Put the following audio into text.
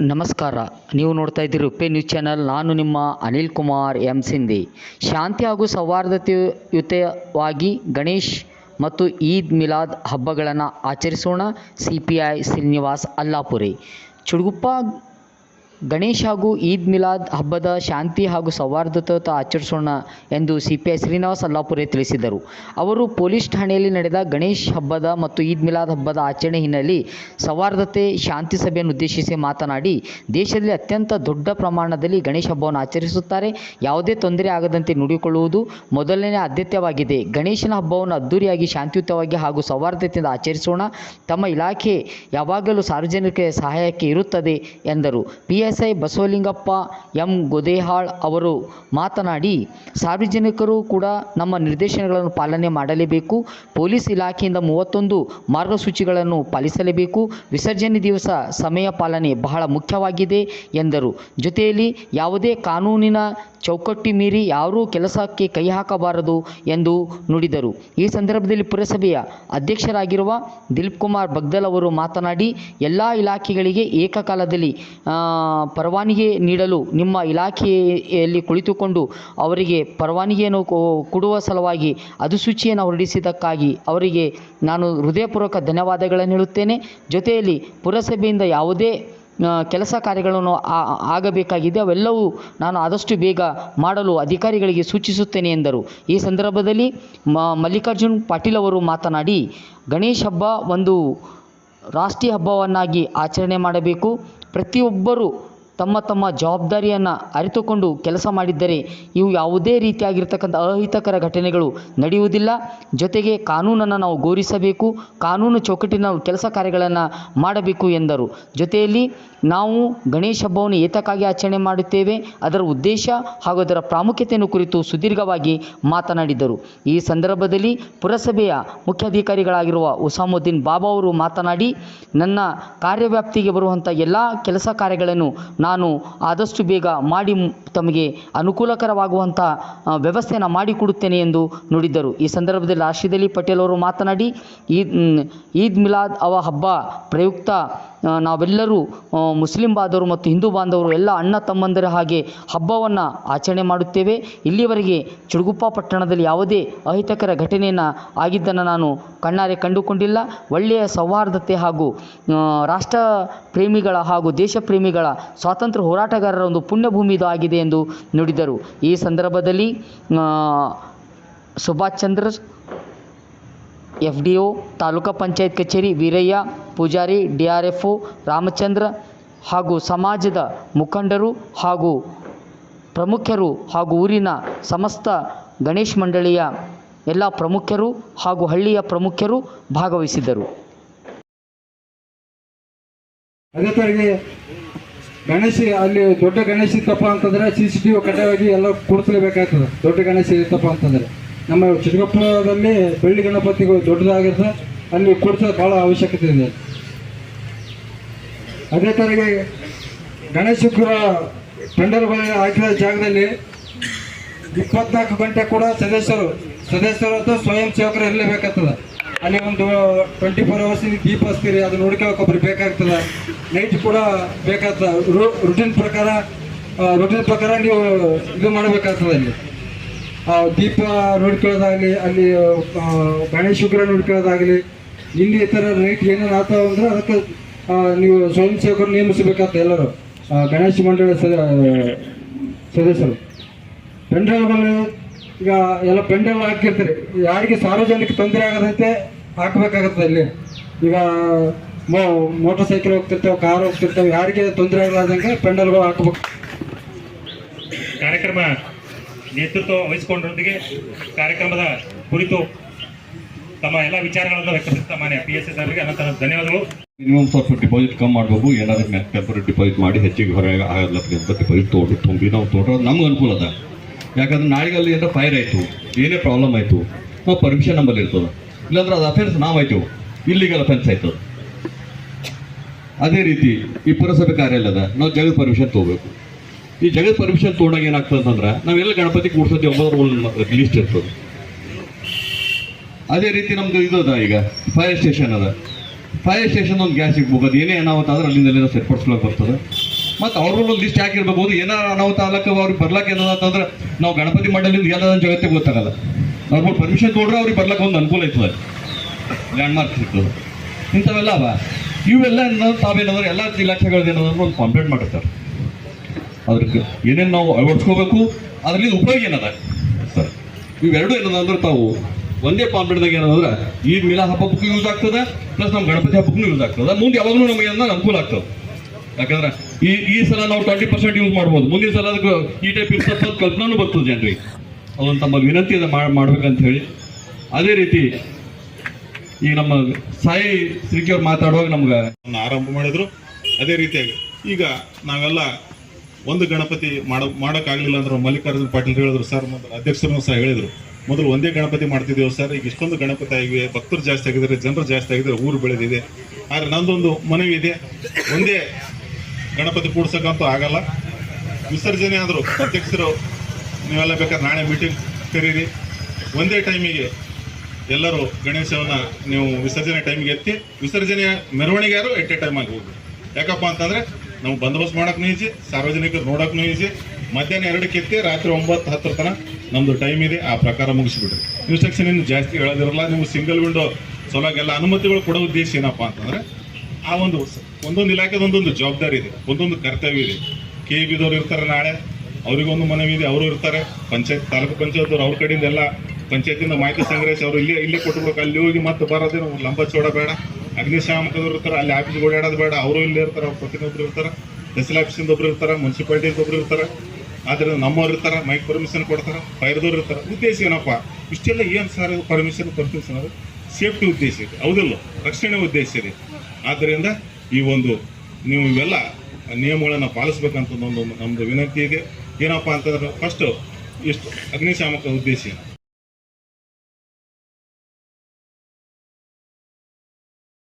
ನಮಸ್ಕಾರ. ನೀವು ನೋಡ್ತಾ ಇದ್ದೀರಿ ಉಪ್ಪೆ ನ್ಯೂಸ್ ಚಾನಲ್. ನಾನು ನಿಮ್ಮ ಅನಿಲ್ ಕುಮಾರ್ ಎಂ ಸಿಂಧಿ. ಶಾಂತಿ ಹಾಗೂ ಸೌಹಾರ್ದತೆಯುತವಾಗಿ ಗಣೇಶ್ ಮತ್ತು ಈದ್ ಮಿಲಾದ್ ಹಬ್ಬಗಳನ್ನು ಆಚರಿಸೋಣ. C P I Srinivas Allapuri. Chudugupa Ganesh ಹಾಗೂ ಈದ್ ಮಿಲಾದ್ ಹಬ್ಬದ ಶಾಂತಿ ಹಾಗೂ ಸೌಹಾರ್ದತ ಆಚರಿಸೋಣ ಎಂದು ಸಿಪಿಐ ಶ್ರೀನಿವಾಸ್ ಅಲ್ಲಾಪುರೆ ತಿಳಿಸಿದರು. ಅವರು ಪೊಲೀಸ್ ಠಾಣೆಯಲ್ಲಿ ನಡೆದ ಗಣೇಶ್ ಹಬ್ಬದ ಮತ್ತು ಈದ್ ಮಿಲಾದ್ ಹಬ್ಬದ ಆಚರಣೆ ಹಿನ್ನೆಲೆಯಲ್ಲಿ ಸೌಹಾರ್ದತೆ ಶಾಂತಿ ಸಭೆಯನ್ನು ಉದ್ದೇಶಿಸಿ ಮಾತನಾಡಿ, ದೇಶದಲ್ಲಿ ಅತ್ಯಂತ ದೊಡ್ಡ ಪ್ರಮಾಣದಲ್ಲಿ ಗಣೇಶ ಹಬ್ಬವನ್ನು ಆಚರಿಸುತ್ತಾರೆ. ಯಾವುದೇ ತೊಂದರೆ ಆಗದಂತೆ ನೋಡಿಕೊಳ್ಳುವುದು ಮೊದಲನೇ ಆದ್ಯತೆಯಾಗಿದೆ. ಗಣೇಶನ ಹಬ್ಬವನ್ನು ಅದ್ದೂರಿಯಾಗಿ, ಶಾಂತಿಯುತವಾಗಿ ಹಾಗೂ ಸೌಹಾರ್ದತೆಯಿಂದ ಆಚರಿಸೋಣ. ತಮ್ಮ ಇಲಾಖೆ ಯಾವಾಗಲೂ ಸಾರ್ವಜನಿಕ ಸಹಾಯಕ್ಕೆ ಇರುತ್ತದೆ ಎಂದರು. P. S I Basavalingappa M Godehal ಅವರು ಮಾತನಾಡಿ, ಸಾರ್ವಜನಿಕರು ಕೂಡ ನಮ್ಮ ನಿರ್ದೇಶನಗಳನ್ನು ಪಾಲನೆ ಮಾಡಲೇಬೇಕು, ಪೊಲೀಸ್ ಇಲಾಖೆಯಿಂದ ಮೂವತ್ತೊಂದು ಮಾರ್ಗಸೂಚಿಗಳನ್ನು ಪಾಲಿಸಲೇಬೇಕು, ವಿಸರ್ಜನೆ ದಿವಸ ಸಮಯ ಪಾಲನೆ ಬಹಳ ಮುಖ್ಯವಾಗಿದೆ ಎಂದರು. ಜೊತೆಯಲ್ಲಿ ಯಾವುದೇ ಕಾನೂನಿನ ಚೌಕಟ್ಟಿ ಮೀರಿ ಯಾರೂ ಕೆಲಸಕ್ಕೆ ಕೈ ಹಾಕಬಾರದು ಎಂದು ನುಡಿದರು. ಈ ಸಂದರ್ಭದಲ್ಲಿ ಪುರಸಭೆಯ ಅಧ್ಯಕ್ಷರಾಗಿರುವ ದಿಲೀಪ್ ಕುಮಾರ್ ಬಗ್ದಲ್ ಅವರು ಮಾತನಾಡಿ, ಎಲ್ಲ ಇಲಾಖೆಗಳಿಗೆ ಏಕಕಾಲದಲ್ಲಿ ಪರವಾನಗಿ ನೀಡಲು ನಿಮ್ಮ ಇಲಾಖೆಯಲ್ಲಿ ಕುಳಿತುಕೊಂಡು ಅವರಿಗೆ ಪರವಾನಗಿಯನ್ನು ಕೊಡುವ ಸಲುವಾಗಿ ಅಧಿಸೂಚಿಯನ್ನು ಹೊರಡಿಸಿದ್ದಕ್ಕಾಗಿ ಅವರಿಗೆ ನಾನು ಹೃದಯಪೂರ್ವಕ ಧನ್ಯವಾದಗಳನ್ನು ಹೇಳುತ್ತೇನೆ. ಜೊತೆಯಲ್ಲಿ ಪುರಸಭೆಯಿಂದ ಯಾವುದೇ ಕೆಲಸ ಕಾರ್ಯಗಳನ್ನು ಆಗಬೇಕಾಗಿದೆ ಅವೆಲ್ಲವೂ ನಾನು ಆದಷ್ಟು ಬೇಗ ಮಾಡಲು ಅಧಿಕಾರಿಗಳಿಗೆ ಸೂಚಿಸುತ್ತೇನೆ ಎಂದರು. ಈ ಸಂದರ್ಭದಲ್ಲಿ ಮಲ್ಲಿಕಾರ್ಜುನ್ ಪಾಟೀಲ್ ಅವರು ಮಾತನಾಡಿ, ಗಣೇಶ್ ಹಬ್ಬ ಒಂದು ರಾಷ್ಟ್ರೀಯ ಹಬ್ಬವನ್ನಾಗಿ ಆಚರಣೆ ಮಾಡಬೇಕು. ಪ್ರತಿಯೊಬ್ಬರೂ ತಮ್ಮ ತಮ್ಮ ಜವಾಬ್ದಾರಿಯನ್ನು ಅರಿತುಕೊಂಡು ಕೆಲಸ ಮಾಡಿದ್ದರೆ ಇವು ಯಾವುದೇ ರೀತಿಯಾಗಿರ್ತಕ್ಕಂಥ ಅಹಿತಕರ ಘಟನೆಗಳು ನಡೆಯುವುದಿಲ್ಲ. ಜೊತೆಗೆ ಕಾನೂನನ್ನು ನಾವು ಗೌರಿಸಬೇಕು, ಕಾನೂನು ಚೌಕಟ್ಟಿನ ಕೆಲಸ ಕಾರ್ಯಗಳನ್ನು ಮಾಡಬೇಕು ಎಂದರು. ಜೊತೆಯಲ್ಲಿ ನಾವು ಗಣೇಶ ಹಬ್ಬವನ್ನು ಏತಕ್ಕಾಗಿ ಆಚರಣೆ ಮಾಡುತ್ತೇವೆ, ಅದರ ಉದ್ದೇಶ ಹಾಗೂ ಅದರ ಪ್ರಾಮುಖ್ಯತೆಯನ್ನು ಕುರಿತು ಸುದೀರ್ಘವಾಗಿ ಮಾತನಾಡಿದರು. ಈ ಸಂದರ್ಭದಲ್ಲಿ ಪುರಸಭೆಯ ಮುಖ್ಯಾಧಿಕಾರಿಗಳಾಗಿರುವ ಉಸಾಮುದ್ದೀನ್ ಬಾಬಾ ಅವರು ಮಾತನಾಡಿ, ನನ್ನ ಕಾರ್ಯವ್ಯಾಪ್ತಿಗೆ ಬರುವಂಥ ಎಲ್ಲ ಕೆಲಸ ಕಾರ್ಯಗಳನ್ನು ನಾನು ಆದಷ್ಟು ಬೇಗ ಮಾಡಿ ತಮಗೆ ಅನುಕೂಲಕರವಾಗುವಂಥ ವ್ಯವಸ್ಥೆಯನ್ನು ಮಾಡಿಕೊಡುತ್ತೇನೆ ಎಂದು ನುಡಿದರು. ಈ ಸಂದರ್ಭದಲ್ಲಿ ರಾಶಿದ್ ಅಲಿ ಪಟೇಲ್ ಅವರು ಮಾತನಾಡಿ, ಈದ್ ಈದ್ ಮಿಲಾದ್ ಅವ ಹಬ್ಬ ಪ್ರಯುಕ್ತ ನಾವೆಲ್ಲರೂ ಮುಸ್ಲಿಂ ಬಾಂಧವರು ಮತ್ತು ಹಿಂದೂ ಬಾಂಧವರು ಎಲ್ಲ ಅಣ್ಣ ತಮ್ಮಂದರ ಹಾಗೆ ಹಬ್ಬವನ್ನು ಆಚರಣೆ ಮಾಡುತ್ತೇವೆ. ಇಲ್ಲಿವರೆಗೆ ಚುಡುಗುಪ್ಪ ಪಟ್ಟಣದಲ್ಲಿ ಯಾವುದೇ ಅಹಿತಕರ ಘಟನೆಯನ್ನು ಆಗಿದ್ದನ್ನು ನಾನು ಕಣ್ಣಾರೆ ಕಂಡುಕೊಂಡಿಲ್ಲ. ಒಳ್ಳೆಯ ಸೌಹಾರ್ದತೆ ಹಾಗೂ ರಾಷ್ಟ್ರ ಪ್ರೇಮಿಗಳ ಹಾಗೂ ದೇಶ ಪ್ರೇಮಿಗಳ ಸ್ವಾತಂತ್ರ್ಯ ಹೋರಾಟಗಾರರ ಒಂದು ಪುಣ್ಯಭೂಮಿ ಇದು ಎಂದು ನುಡಿದರು. ಈ ಸಂದರ್ಭದಲ್ಲಿ Subhash Chandra F D O taluka panchayat ಕಚೇರಿ, Veerayya, Pujari, D R F, Ramachandra ಹಾಗೂ ಸಮಾಜದ ಮುಖಂಡರು ಹಾಗೂ ಪ್ರಮುಖರು ಹಾಗೂ ಊರಿನ ಸಮಸ್ತ ಗಣೇಶ್ ಮಂಡಳಿಯ ಎಲ್ಲ ಪ್ರಮುಖರು ಹಾಗೂ ಹಳ್ಳಿಯ ಪ್ರಮುಖರು ತರಗೆ ಗಣೇಶ, ಅಲ್ಲಿ ದೊಡ್ಡ ಗಣೇಶ ಇತ್ತಪ್ಪ ಅಂತಂದ್ರೆ ಸಿ ಸಿ ಟಿ ವಿ ಕಡ್ಡಾಯವಾಗಿ ಎಲ್ಲ ಕೂಡಿಸ್ಲೇಬೇಕಾಗ್ತದೆ. ದೊಡ್ಡ ಗಣೇಶ ಇತ್ತಪ್ಪ ಅಂತಂದ್ರೆ. ನಮ್ಮ ಚಿಕ್ಕಪ್ಪದಲ್ಲಿ ಬೆಳ್ಳಿ ಗಣಪತಿಗಳು ದೊಡ್ಡದಾಗಿರ್ತದೆ. ಅಲ್ಲಿ ಕೂಡಿಸೋದು ಭಾಳ ಅವಶ್ಯಕತೆ ಇದೆ. ಅದೇ ತರಗೆ ಗಣೇಶಕ್ಕರ ಬಳಿ ಹಾಕಿದ ಜಾಗದಲ್ಲಿ ಇಪ್ಪತ್ನಾಲ್ಕು ಗಂಟೆ ಕೂಡ ಸದಸ್ಯರು ಸದಸ್ಯರು ಅಥವಾ ಸ್ವಯಂ ಸೇವಕರು ಇರಲೇಬೇಕಾಗ್ತದೆ. ಅಲ್ಲಿ ಒಂದು ಟ್ವೆಂಟಿ ಫೋರ್ ಅವರ್ಸ್ ದೀಪ ಹಚ್ತೀರಿ ಅದು ನೋಡ್ಕೊಳಕ್ಕೆ ಒಬ್ಬರು ಬೇಕಾಗ್ತದೆ. ನೈಟ್ ಕೂಡ ಬೇಕಾಗ್ತದೆ. ರುಟೀನ್ ಪ್ರಕಾರ ರುಟೀನ್ ಪ್ರಕಾರ ನೀವು ಇದು ಮಾಡಬೇಕಾಗ್ತದೆ ಅಲ್ಲಿ. ದೀಪ ನೋಡ್ಕೊಳ್ಳೋದಾಗಲಿ, ಅಲ್ಲಿ ಗಣೇಶ ಶುಕ್ರ ನೋಡ್ಕೊಳ್ಳೋದಾಗಲಿ ಇಲ್ಲಿ ಈ ಥರ ನೈಟ್ ಏನೇನು ಆಗ್ತಾವ ಅಂದ್ರೆ ಅದಕ್ಕೆ ನೀವು ಸ್ವಯಂ ಸೇವಕರು ನೇಮಿಸಬೇಕಾಗ್ತದೆ ಎಲ್ಲರೂ. ಗಣೇಶ ಮಂಡಳಿ ಸದ, ಸದಸ್ಯರು. ಪೆಂಡಲ್ಗಳು ಈಗ ಎಲ್ಲ ಪೆಂಡಲ್ ಹಾಕಿರ್ತಾರೆ. ಯಾರಿಗೆ ಸಾರ್ವಜನಿಕ ತೊಂದರೆ ಆಗದಂತೆ ಹಾಕಬೇಕಾಗತ್ತೆ ಇಲ್ಲಿ. ಈಗ ಮೋ ಮೋಟರ್ ಸೈಕಲ್ ಹೋಗ್ತಿರ್ತೇವೆ ಕಾರ್ ಹೋಗ್ತಿರ್ತೇವೆ ಯಾರಿಗೆ ತೊಂದರೆ ಆಗಲಾರ್ದಂಗೆ ಪೆಂಡಲ್ಗಳು ಹಾಕ್ಬೇಕು. ಕಾರ್ಯಕ್ರಮ ನೇತೃತ್ವ ವಹಿಸಿಕೊಂಡರೊಂದಿಗೆ ಕಾರ್ಯಕ್ರಮದ ಕುರಿತು ತಮ್ಮ ಎಲ್ಲ ವಿಚಾರಗಳನ್ನು ವ್ಯಕ್ತಪಡಿಸಿದ ಮಾನ್ಯ ಪಿ ಎಸ್ ಎಸ್ ಅವರಿಗೆ ಅನಂತರ ಧನ್ಯವಾದಗಳು. ಮಿನಿಮಮ್ ಸ್ವಲ್ಪ ಡಿಪಾಸಿಟ್ ಕಮ್ಮಿ ಮಾಡಬೇಕು. ಏನಾದರೂ ಟೆಂಪರರಿ ಡಿಪಾಸಿಟ್ ಮಾಡಿ ಹೆಚ್ಚಿಗೆ ಹೊರಗೆ ಆಗಲ್ಲ ಅಂತ ಡಿಪಾಸಿಟ್ ತೊಗೊಂಡು ತುಂಬಿ ನಾವು ತೋಟ ನಮ್ಗೆ ಅನುಕೂಲ ಅದ. ಯಾಕಂದ್ರೆ ನಾಳೆಗೆ ಅಲ್ಲಿ ಏನಾರ ಫೈರ್ ಆಯಿತು, ಏನೇ ಪ್ರಾಬ್ಲಮ್ ಆಯಿತು, ನಾವು ಪರ್ಮಿಷನ್ ನಂಬಲ್ಲಿ ಇರ್ತದೆ. ಇಲ್ಲಾಂದ್ರೆ ಅದು ಅಫೆನ್ಸ್ ನಾವು ಆಯ್ತು ಇಲ್ಲಿಗಲ್ ಅಫೆನ್ಸ್ ಆಯ್ತದ. ಅದೇ ರೀತಿ ಈ ಪುರಸಭೆ ಕಾರ್ಯಾಲಯದ ನಾವು ಜಗದ್ ಪರ್ಮಿಷನ್ ತೊಗೋಬೇಕು. ಈ ಜಗದ್ ಪರ್ಮಿಷನ್ ತೊಗೊಂಡಾಗ ಏನಾಗ್ತದೆ ಅಂತಂದ್ರೆ, ನಾವೆಲ್ಲ ಗಣಪತಿ ಕೂಡ್ಸೋದು ಒಂಬತ್ತು ಲೀಸ್ಟ್ ಇರ್ತದೆ. ಅದೇ ರೀತಿ ನಮ್ದು ಇದು ಅದ ಈಗ ಫೈರ್ ಸ್ಟೇಷನ್ ಅದ. ಫೈರ್ ಸ್ಟೇಷನ್ ಒಂದು ಗ್ಯಾಸ್ ಹೋಗೋದು, ಏನೇ ಏನಾವತ್ತಾದ್ರೆ ಅಲ್ಲಿಂದ ಸರಿಪಡಿಸ್ಲಿಕ್ಕೆ ಬರ್ತದೆ. ಮತ್ತು ಒಂದು ಲಿಸ್ಟ್ ಹಾಕಿರ್ಬೋದು. ಏನಾರ ಅನಾಹುತ ಆಗ್ಲಕ್ಕ ಅವ್ರಿಗೆ ಬರ್ಲಕ್ಕೆ ಅಂತಂದ್ರೆ ನಾವು ಗಣಪತಿ ಮಂಡಳಿಂದ ಎಲ್ಲ ಜಗತ್ತಿಗೆ ಗೊತ್ತಾಗಲ್ಲ. ಅವ್ರು ಪರ್ಮಿಷನ್ ತೊಗೊಂಡ್ರೆ ಅವ್ರಿಗೆ ಬರ್ಲಕ್ಕೆ ಒಂದು ಅನುಕೂಲ ಐತದ. ಲ್ಯಾಂಡ್ ಮಾರ್ಕ್ ಸಿಗ್ತದೆ ಇಂಥವೆಲ್ಲ ಅವ. ಇವೆಲ್ಲ ತಾವೇನಂದ್ರೆ ಎಲ್ಲ ಏನಾದ್ರು ಒಂದು ಕಂಪ್ಲೇಂಟ್ ಮಾಡಿರ್ತಾರೆ. ಅದಕ್ಕೆ ಏನೇನು ನಾವು ಅಳವಡಿಸ್ಕೋಬೇಕು ಅದರಲ್ಲಿ ಉಪಯೋಗ ಏನದ? ಸರ್, ಇವೆರಡು ಏನದ ಅಂದ್ರೆ ತಾವು ಒಂದೇ ಪಾಂಪ್ಲೆಟ್ದಾಗ ಏನಂದ್ರೆ ಈ ಮಿಲಾ ಹಬ್ಬಕ್ಕೂ ಯೂಸ್ ಆಗ್ತದೆ, ಪ್ಲಸ್ ನಮ್ಮ ಗಣಪತಿ ಹಬ್ಬಕ್ಕೂ ಯೂಸ್ ಆಗ್ತದೆ. ಮುಂದೆ ಯಾವಾಗಲೂ ನಮಗೆ ಅನುಕೂಲ ಆಗ್ತದೆ. ಯಾಕಂದ್ರೆ ಈ ಈ ಸಲ ನಾವು ಟ್ವೆಂಟಿ ಪರ್ಸೆಂಟ್ ಯೂಸ್ ಮಾಡ್ಬೋದು. ಮುಂದಿನ ಸಲ ಅದಕ್ಕೆ ಈ ಟೈಪ್ ಇರ್ತದೆ ಕಲ್ಪನಾನು ಬರ್ತದೆ ಜನರಿಗೆ. ಅದೊಂದು ತಮ್ಮ ವಿನಂತಿ ಅದ ಮಾಡ್- ಮಾಡ್ಬೇಕಂತ ಹೇಳಿ. ಅದೇ ರೀತಿ ಈಗ ನಮ್ಮ ಸಾಯಿ ಶ್ರೀಕಿ ಅವ್ರು ಮಾತಾಡುವಾಗ ನಮ್ಗೆ ಆರಂಭ ಮಾಡಿದ್ರು. ಅದೇ ರೀತಿಯಾಗಿ ಈಗ ನಾವೆಲ್ಲ ಒಂದು ಗಣಪತಿ ಮಾಡ, ಮಾಡೋಕ್ಕಾಗಲಿಲ್ಲ ಅಂದ್ರೆ ಮಲ್ಲಿಕಾರ್ಜುನ ಪಾಟೀಲ್ ಹೇಳಿದ್ರು ಸರ್, ಮೊದಲು ಅಧ್ಯಕ್ಷರು ಸಹ ಹೇಳಿದರು. ಮೊದಲು ಒಂದೇ ಗಣಪತಿ ಮಾಡ್ತಿದ್ದೇವೆ ಸರ್, ಈಗ ಇಷ್ಟೊಂದು ಗಣಪತಿ ಆಗಿವೆ, ಭಕ್ತರು ಜಾಸ್ತಿ ಆಗಿದ್ದಾರೆ, ಜನರು ಜಾಸ್ತಿ ಆಗಿದ್ದಾರೆ, ಊರು ಬೆಳೆದಿದೆ. ಆದರೆ ನಂದೊಂದು ಮನವಿ ಇದೆ. ಒಂದೇ ಗಣಪತಿ ಕೂಡ್ಸಕ್ಕಂತೂ ಆಗಲ್ಲ. ವಿಸರ್ಜನೆ ಆದರೂ ಅಧ್ಯಕ್ಷರು ನೀವೆಲ್ಲ ಬೇಕಾದ್ರೆ ನಾಳೆ ಮೀಟಿಂಗ್ ಕರೀರಿ. ಒಂದೇ ಟೈಮಿಗೆ ಎಲ್ಲರೂ ಗಣೇಶವನ್ನು ನೀವು ವಿಸರ್ಜನೆ ಟೈಮಿಗೆ ಎತ್ತಿ, ವಿಸರ್ಜನೆಯ ಮೆರವಣಿಗೆ ಯಾರು ಎಟ್ ಎ ಟೈಮ್ ಹೋಗಿ ಯಾಕಪ್ಪ ಅಂತಂದರೆ ನಾವು ಬಂದೋಬಸ್ತ್ ಮಾಡೋಕ್ಕೂ ಈಜಿ, ಸಾರ್ವಜನಿಕರು ನೋಡೋಕ್ಕೂ ಈಜಿ, ಮಧ್ಯಾಹ್ನ ಎರಡಕ್ಕೆ ಎತ್ತಿ ರಾತ್ರಿ ಒಂಬತ್ತು ಹತ್ತರ ತನಕ ನಮ್ಮದು ಟೈಮ್ ಇದೆ, ಆ ಪ್ರಕಾರ ಮುಗಿಸ್ಬಿಡ್ರಿ. ಇನ್ಸ್ಟ್ರಕ್ಷನ್ ಏನು ಜಾಸ್ತಿ ಹೇಳೋದಿರಲ್ಲ, ನೀವು ಸಿಂಗಲ್ ವಿಂಡೋ ಸೊಲಾಗೆಲ್ಲ ಅನುಮತಿಗಳು ಕೊಡೋ ಉದ್ದೇಶ ಏನಪ್ಪ ಅಂತಂದ್ರೆ, ಆ ಒಂದು ಒಂದೊಂದು ಇಲಾಖೆದ ಒಂದೊಂದು ಜವಾಬ್ದಾರಿ ಇದೆ, ಒಂದೊಂದು ಕರ್ತವ್ಯ ಇದೆ. ಕೆ ಬಿದವ್ರು ಇರ್ತಾರೆ ನಾಳೆ, ಅವರಿಗೊಂದು ಮನವಿ ಇದೆ, ಅವರು ಇರ್ತಾರೆ. ಪಂಚಾಯತ್, ತಾಲೂಕು ಪಂಚಾಯತ್ ಅವ್ರ ಕಡೆಯಿಂದ ಎಲ್ಲ ಪಂಚಾಯತಿಂದ ಮಾಹಿತಿ ಸಂಗ್ರಹಿಸಿ ಅವರು ಇಲ್ಲೇ ಇಲ್ಲೇ ಕೊಟ್ಟುಬಿಡ್ಬೇಕು ಅಲ್ಲಿ ಹೋಗಿ ಮತ್ತೆ ಬರೋದೇನು ಲಂಬ ಚೋಡ ಬೇಡ. ಅಗ್ನಿಶಾಮಕದವ್ರು ಇರ್ತಾರೆ, ಅಲ್ಲಿ ಆಫೀಸ್ ಓಡಾಡೋದು ಬೇಡ. ಅವರು ಇಲ್ಲೇ ಇರ್ತಾರೆ, ಅವ್ರ ಪ್ರತಿಯೊಬ್ಬರು ಇರ್ತಾರೆ. ತಹಸೀಲ್ ಆಫೀಸಿಂದ ಒಬ್ರು ಇರ್ತಾರೆ, ಮುನ್ಸಿಪಾಲ್ಟಿಯಿಂದ ಒಬ್ರು ಇರ್ತಾರೆ. ಆದ್ರೆ ನಮ್ಮವ್ರು ಇರ್ತಾರೆ, ಮೈಕ್ ಪರ್ಮಿಷನ್ ಕೊಡ್ತಾರೆ, ಫೈರ್ದವ್ರು ಇರ್ತಾರೆ. ಉದ್ದೇಶ ಏನಪ್ಪ? ಇಷ್ಟೆಲ್ಲ ಏನು ಸರ್ ಪರ್ಮಿಷನ್ ಪರ್ಮಿಷನ್ ಅದು ಸೇಫ್ಟಿ ಉದ್ದೇಶ ಇದೆ. ಹೌದಿಲ್ಲ ರಕ್ಷಣೆ ಉದ್ದೇಶ ಇದೆ. ಆದ್ದರಿಂದ ಈ ಒಂದು ನೀವು ಇವೆಲ್ಲ ನಿಯಮಗಳನ್ನು ಪಾಲಿಸ್ಬೇಕಂತ ಒಂದು ನಮ್ಮದು ವಿನಂತಿ ಇದೆ ಏನಪ್ಪ ಅಂತಂದ್ರೆ ಫಸ್ಟ್ ಇಷ್ಟು ಅಗ್ನಿಶಾಮಕ ಉದ್ದೇಶ.